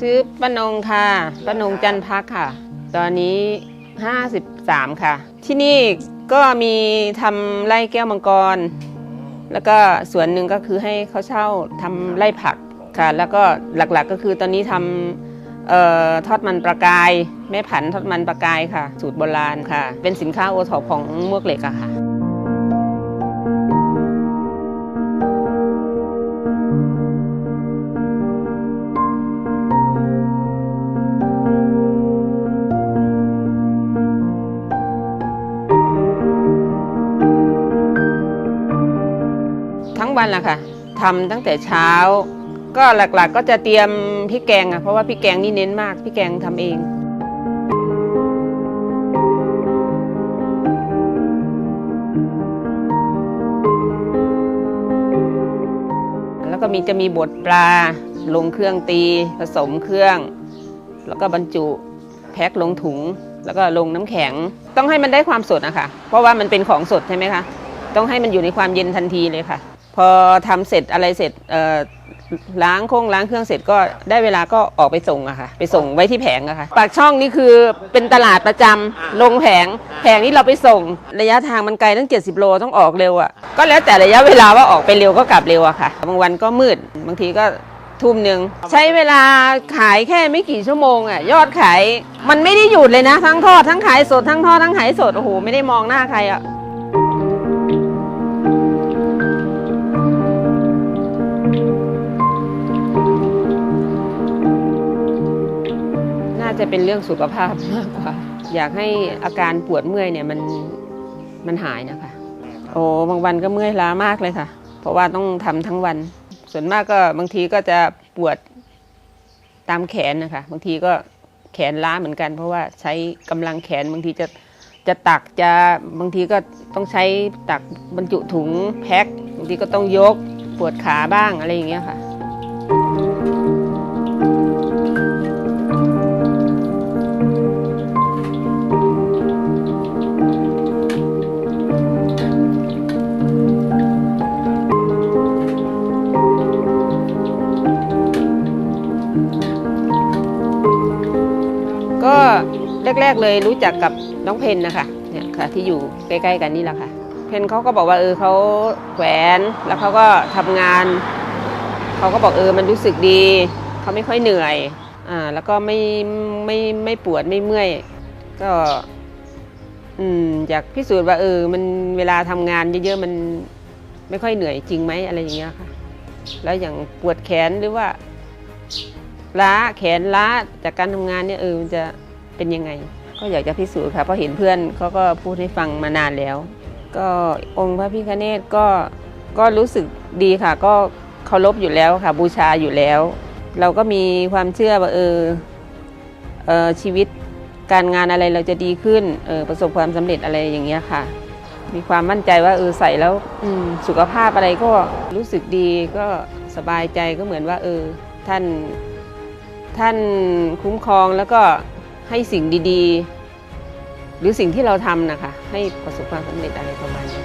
ชื่อป้านงค่ะป้านงจันพักค่ะ ตอนนี้ 53 ค่ะ ที่นี่ก็มีทำไร่แก้วมังกร แล้วก็ส่วนหนึ่งก็คือให้เขาเช่าทำไร่ผักค่ะ แล้วก็หลักๆก็คือตอนนี้ทำเอ่อทอดมันปลากายแม่ผันทอดมันปลากายค่ะ สูตรโบราณค่ะ เป็นสินค้าโอท็อปของมวกเหล็กอะค่ะ วันละค่ะทำตั้งแต่เช้า ก็หลักๆก็จะเตรียมพริกแกงอะเพราะว่าพริกแกงนี่เน้นมากพริกแกงทำเองแล้วก็มีจะมีบดปลาลงเครื่องตีผสมเครื่อง แล้วก็บรรจุแพ็คลงถุง แล้วก็ลงน้ำแข็ง ต้องให้มันได้ความสดอะค่ะเพราะว่ามันเป็นของสดใช่ไหมคะ ต้องให้มันอยู่ในความเย็นทันทีเลยค่ะ พอทำเสร็จอะไรเสร็จเอ่อล้างโค้งล้างเครื่องเสร็จก็ได้เวลาก็ออกไปส่งอะค่ะ ไปส่งไว้ที่แผงอะค่ะปากช่องนี่คือเป็นตลาดประจำลงแผง แผงนี้เราไปส่งระยะทางมันไกลตั้ง 70 โลต้องออกเร็วอะก็แล้วแต่ระยะเวลาว่าออกไปเร็วก็กลับเร็วอะค่ะบางวันก็มืดบางทีก็ทุ่มหนึ่งใช้เวลาขายแค่ไม่กี่ชั่วโมงอะยอดขายมันไม่ได้หยุดเลยนะ ทั้งทอดทั้งขายสดทั้งทอดทั้งขายสดโอ้โหไม่ได้มองหน้าใครอะ จะเป็นเรื่องสุขภาพมากกว่า อยากให้อาการปวดเมื่อยเนี่ยมันมันหายนะคะ โอ้บางวันก็เมื่อยล้ามากเลยค่ะ เพราะว่าต้องทำทั้งวัน ส่วนมากก็บางทีก็จะปวดตามแขนนะคะ บางทีก็แขนล้าเหมือนกัน เพราะว่าใช้กำลังแขนบางทีจะจะตักจะบางทีก็ต้องใช้ตักบรรจุถุงแพ็คบางทีก็ต้องยกปวดขาบ้างอะไรอย่างเงี้ยค่ะ ก็แรก ๆเลยรู้จักกับน้องเพนนะคะเนี่ยค่ะที่อยู่ใกล้ๆกันนี่แหละค่ะ เพนเขาก็บอกว่าเออเขาแขวนแล้วเขาก็ทำงานเขาก็บอกเออมันรู้สึกดีเขาไม่ค่อยเหนื่อยอ่าแล้วก็ไม่ไม่ไม่ปวดไม่เมื่อย ก็อืมอยากพิสูจน์ว่าเออ มันเวลาทำงานเยอะๆมันไม่ค่อยเหนื่อยจริงไหมอะไรอย่างเงี้ยค่ะ แล้วอย่างปวดแขนหรือว่า ล้าแขนล้าจากการทำงานเนี่ยเออมันจะเป็นยังไง ก็อยากจะพิสูจน์ค่ะเพราะเห็นเพื่อนเขาก็พูดให้ฟังมานานแล้ว ก็องค์พระพิฆเนศก็ก็รู้สึกดีค่ะ ก็เคารพอยู่แล้วค่ะ บูชาอยู่แล้ว เราก็มีความเชื่อว่าเออเออชีวิตการงานอะไรเราจะดีขึ้นเออประสบความสำเร็จอะไรอย่างเงี้ยค่ะ มีความมั่นใจว่าเออใส่แล้วสุขภาพอะไรก็รู้สึกดีก็สบายใจก็เหมือนว่าเออท่าน ท่านคุ้มครองแล้วก็ให้สิ่งดีๆ หรือสิ่งที่เราทำนะคะ ให้ประสบความสำเร็จอะไรประมาณนี้